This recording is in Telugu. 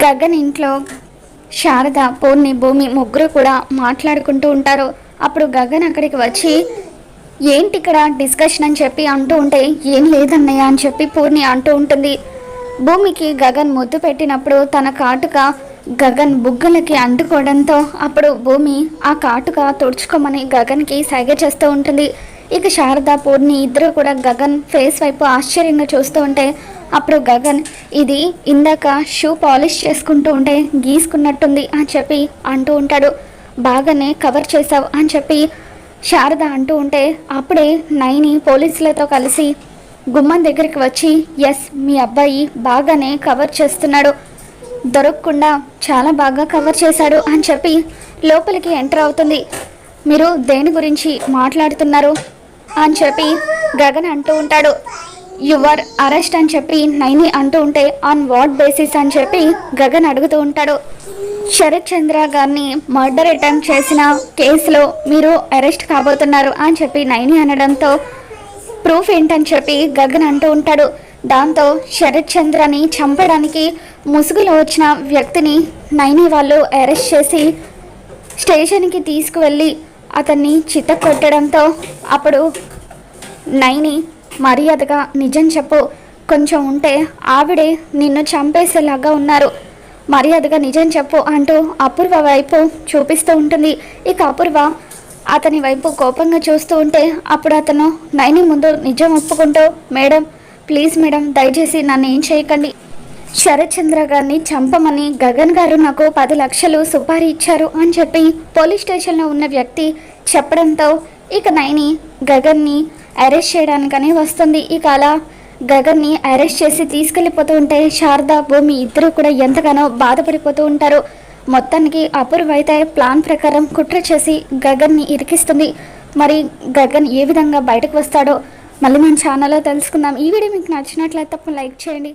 గగన్ ఇంట్లో శారద పూర్ణి భూమి ముగ్గురు కూడా మాట్లాడుకుంటూ ఉంటారు. అప్పుడు గగన్ అక్కడికి వచ్చి ఏంటి ఇక్కడ డిస్కషన్ అని చెప్పి అంటూ ఉంటే ఏం లేదన్నయ్య అని చెప్పి పూర్ణి అంటూ ఉంటుంది. భూమికి గగన్ ముద్దు పెట్టినప్పుడు తన కాటుక గగన్ బుగ్గలకి అంటుకోవడంతో అప్పుడు భూమి ఆ కాటుక తుడుచుకోమని గగన్కి సైగ చేస్తూ ఉంటుంది. ఇక శారద పూర్ణి ఇద్దరు కూడా గగన్ ఫేస్ వైపు ఆశ్చర్యంగా చూస్తూ ఉంటే అప్పుడు గగన్ ఇది ఇందాక షూ పాలిష్ చేసుకుంటూ ఉంటే గీసుకున్నట్టుంది అని చెప్పి అంటూ ఉంటాడు. బాగానే కవర్ చేసావు అని చెప్పి శారద అంటూ ఉంటే అప్పుడే నైని పోలీసులతో కలిసి గుమ్మం దగ్గరికి వచ్చి ఎస్ మీ అబ్బాయి బాగానే కవర్ చేస్తున్నాడు. దొరకకుండా చాలా బాగా కవర్ చేశాడు అని చెప్పి లోపలికి ఎంటర్ అవుతుంది. మీరు దేని గురించి మాట్లాడుతున్నారు? అని చెప్పి గగన్ అంటూ ఉంటాడు. యువర్ అరెస్ట్ అని చెప్పి నైని అంటూ ఉంటే ఆన్ వాట్ బేసిస్ అని చెప్పి గగన్ అడుగుతూ ఉంటాడు. శరత్ చంద్ర గారిని మర్డర్ అటెంప్ట్ చేసిన కేసులో మీరు అరెస్ట్ కాబోతున్నారు అని చెప్పి నైని అనడంతో ప్రూఫ్ ఏంటని చెప్పి గగన్ అంటూ ఉంటాడు. దాంతో శరత్ చంద్రని చంపడానికి ముసుగులో వచ్చిన వ్యక్తిని నైని వాళ్ళు అరెస్ట్ చేసి స్టేషన్కి తీసుకువెళ్ళి అతన్ని చిత్త కొట్టడంతో అప్పుడు నైని మర్యాదగా నిజం చెప్పు. కొంచెం ఉంటే ఆవిడే నిన్ను చంపేసేలాగా ఉన్నారు. మర్యాదగా నిజం చెప్పు అంటూ అపూర్వ వైపు చూపిస్తూ ఉంటుంది. ఇక అపూర్వ అతని వైపు కోపంగా చూస్తూ ఉంటే అప్పుడు అతను నైని ముందు నిజం ఒప్పుకుంటూ మేడం ప్లీజ్ మేడం దయచేసి నన్ను ఏం చేయకండి. శరత్ చంద్ర గారిని చంపమని గగన్ గారు నాకు పది లక్షలు సుపారీ ఇచ్చారు అని చెప్పి పోలీస్ స్టేషన్లో ఉన్న వ్యక్తి చెప్పడంతో ఇక నైని గగన్ని అరెస్ట్ చేయడానికని వస్తుంది. ఇక అలా గగన్ని అరెస్ట్ చేసి తీసుకెళ్ళిపోతూ ఉంటే శారద భూమి ఇద్దరు కూడా ఎంతగానో బాధపడిపోతూ ఉంటారు. మొత్తానికి అపూర్వ అయితే ప్లాన్ ప్రకారం కుట్ర చేసి గగన్ని ఇరికిస్తుంది. మరి గగన్ ఏ విధంగా బయటకు వస్తాడో మళ్ళీ మన ఛానల్లో తెలుసుకుందాం. ఈ వీడియో మీకు నచ్చినట్లయితే తప్ప లైక్ చేయండి.